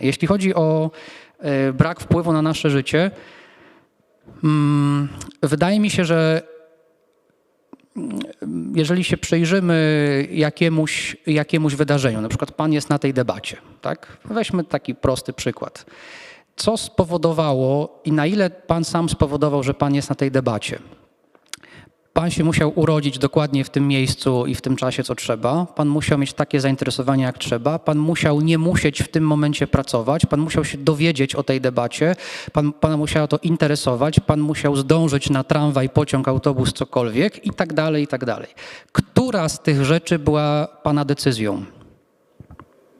Jeśli chodzi o e, brak wpływu na nasze życie, mm, wydaje mi się, że mm, jeżeli się przyjrzymy jakiemuś, jakiemuś wydarzeniu, na przykład pan jest na tej debacie, tak? Weźmy taki prosty przykład. Co spowodowało i na ile pan sam spowodował, że pan jest na tej debacie? Pan się musiał urodzić dokładnie w tym miejscu i w tym czasie, co trzeba. Pan musiał mieć takie zainteresowanie, jak trzeba. Pan musiał nie musieć w tym momencie pracować. Pan musiał się dowiedzieć o tej debacie. Pan, pana musiało to interesować. Pan musiał zdążyć na tramwaj, pociąg, autobus, cokolwiek i tak dalej, i tak dalej. Która z tych rzeczy była pana decyzją?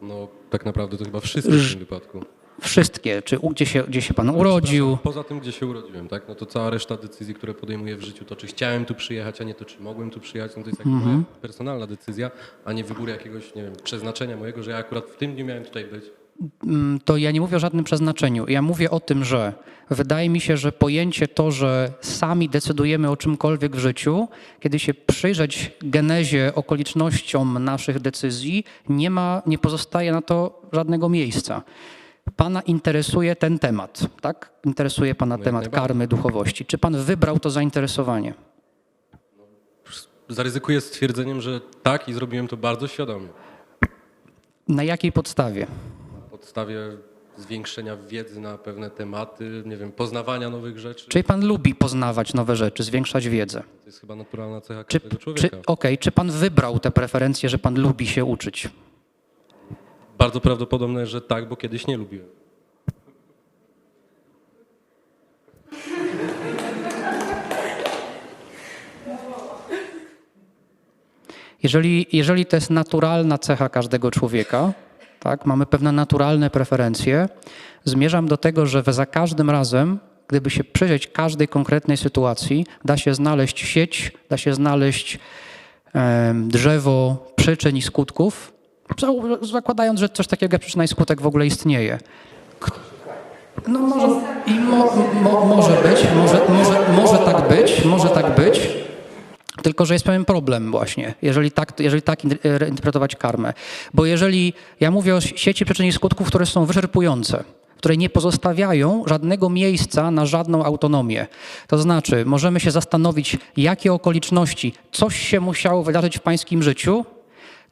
No tak naprawdę to chyba wszystkie w tym wypadku. Wszystkie. Czy u- gdzie się, gdzie się pan urodził? Poza tym, gdzie się urodziłem, tak? No to cała reszta decyzji, które podejmuję w życiu, to czy chciałem tu przyjechać, a nie to, czy mogłem tu przyjechać, no to jest jakby moja personalna decyzja, a nie wybór jakiegoś, nie wiem, przeznaczenia mojego, że ja akurat w tym dniu miałem tutaj być. Mm, to ja nie mówię o żadnym przeznaczeniu. Ja mówię o tym, że wydaje mi się, że pojęcie to, że sami decydujemy o czymkolwiek w życiu, kiedy się przyjrzeć genezie, okolicznościom naszych decyzji, nie ma, nie pozostaje na to żadnego miejsca. Pana interesuje ten temat, tak? Interesuje Pana temat karmy, duchowości. Czy Pan wybrał to zainteresowanie? Zaryzykuję stwierdzeniem, że tak i zrobiłem to bardzo świadomie. Na jakiej podstawie? Na podstawie zwiększenia wiedzy na pewne tematy, nie wiem, poznawania nowych rzeczy. Czy Pan lubi poznawać nowe rzeczy, zwiększać wiedzę? To jest chyba naturalna cecha Czy, każdego czy, człowieka. okej, czy Pan wybrał te preferencje, że Pan lubi się uczyć? Bardzo prawdopodobne, że tak, bo kiedyś nie lubiłem. Jeżeli, jeżeli to jest naturalna cecha każdego człowieka, tak, mamy pewne naturalne preferencje, zmierzam do tego, że za każdym razem, gdyby się przyjrzeć każdej konkretnej sytuacji, da się znaleźć sieć, da się znaleźć drzewo przyczyn i skutków, zakładając, że coś takiego jak przyczyna i skutek w ogóle istnieje. No może, i mo, mo, może być, może, może, może tak być, może tak być. Tylko, że jest pewien problem właśnie, jeżeli tak, jeżeli tak in- interpretować karmę. Bo jeżeli ja mówię o sieci przyczyn i skutków, które są wyczerpujące, które nie pozostawiają żadnego miejsca na żadną autonomię. To znaczy, możemy się zastanowić, jakie okoliczności, coś się musiało wydarzyć w pańskim życiu,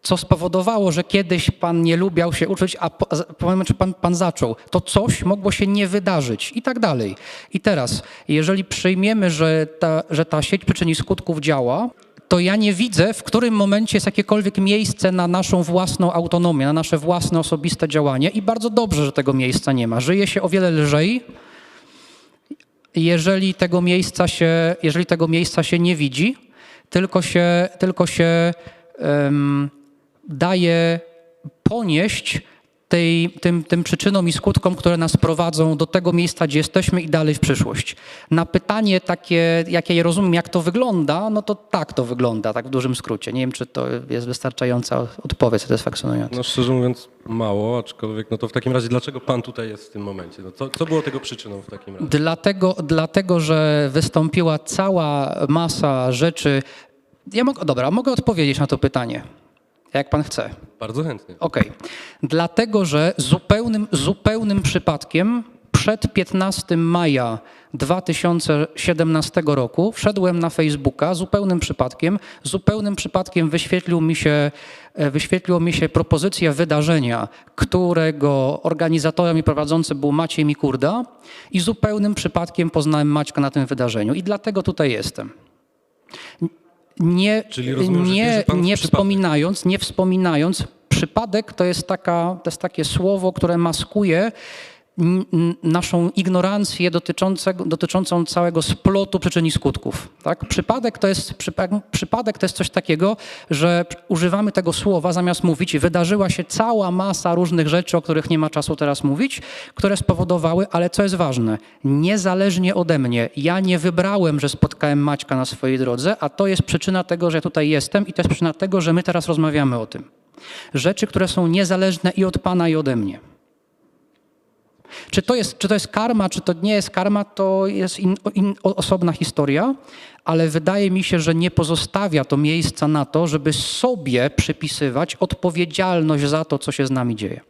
co spowodowało, że kiedyś pan nie lubiał się uczyć, a po, po pan, pan zaczął, to coś mogło się nie wydarzyć i tak dalej. I teraz, jeżeli przyjmiemy, że ta, że ta sieć przyczyn i skutków działa, to ja nie widzę, w którym momencie jest jakiekolwiek miejsce na naszą własną autonomię, na nasze własne osobiste działanie i bardzo dobrze, że tego miejsca nie ma. Żyje się o wiele lżej, jeżeli tego miejsca się, jeżeli tego miejsca się nie widzi, tylko się, tylko się daje ponieść tej, tym, tym przyczynom i skutkom, które nas prowadzą do tego miejsca, gdzie jesteśmy i dalej w przyszłość. Na pytanie takie, jakie ja rozumiem, jak to wygląda, no to tak to wygląda, tak w dużym skrócie. Nie wiem, czy to jest wystarczająca odpowiedź satysfakcjonująca. No szczerze mówiąc mało, aczkolwiek no to w takim razie dlaczego pan tutaj jest w tym momencie? No, co, co było tego przyczyną w takim razie? Dlatego, dlatego, że wystąpiła cała masa rzeczy. Ja mogę, dobra, mogę odpowiedzieć na to pytanie, jak pan chce. Bardzo chętnie. Okej. Dlatego, że zupełnym, zupełnym przypadkiem przed 15 maja 2017 roku wszedłem na Facebooka zupełnym przypadkiem. Zupełnym przypadkiem wyświetlił mi się, e, wyświetliła mi się propozycja wydarzenia, którego organizatorem i prowadzącym był Maciej Mikurda i zupełnym przypadkiem poznałem Maćka na tym wydarzeniu i dlatego tutaj jestem. Nie, rozumiem, nie, nie wspominając, nie wspominając, przypadek to jest, taka, to jest takie słowo, które maskuje naszą ignorancję dotyczącą całego splotu przyczyn i skutków. Tak? Przypadek, to jest, przypa- przypadek to jest coś takiego, że używamy tego słowa zamiast mówić, wydarzyła się cała masa różnych rzeczy, o których nie ma czasu teraz mówić, które spowodowały, ale co jest ważne, niezależnie ode mnie, ja nie wybrałem, że spotkałem Maćka na swojej drodze, a to jest przyczyna tego, że ja tutaj jestem i to jest przyczyna tego, że my teraz rozmawiamy o tym. Rzeczy, które są niezależne i od Pana, i ode mnie. Czy to jest, czy to jest karma, czy to nie jest karma, to jest in, in, osobna historia, ale wydaje mi się, że nie pozostawia to miejsca na to, żeby sobie przypisywać odpowiedzialność za to, co się z nami dzieje.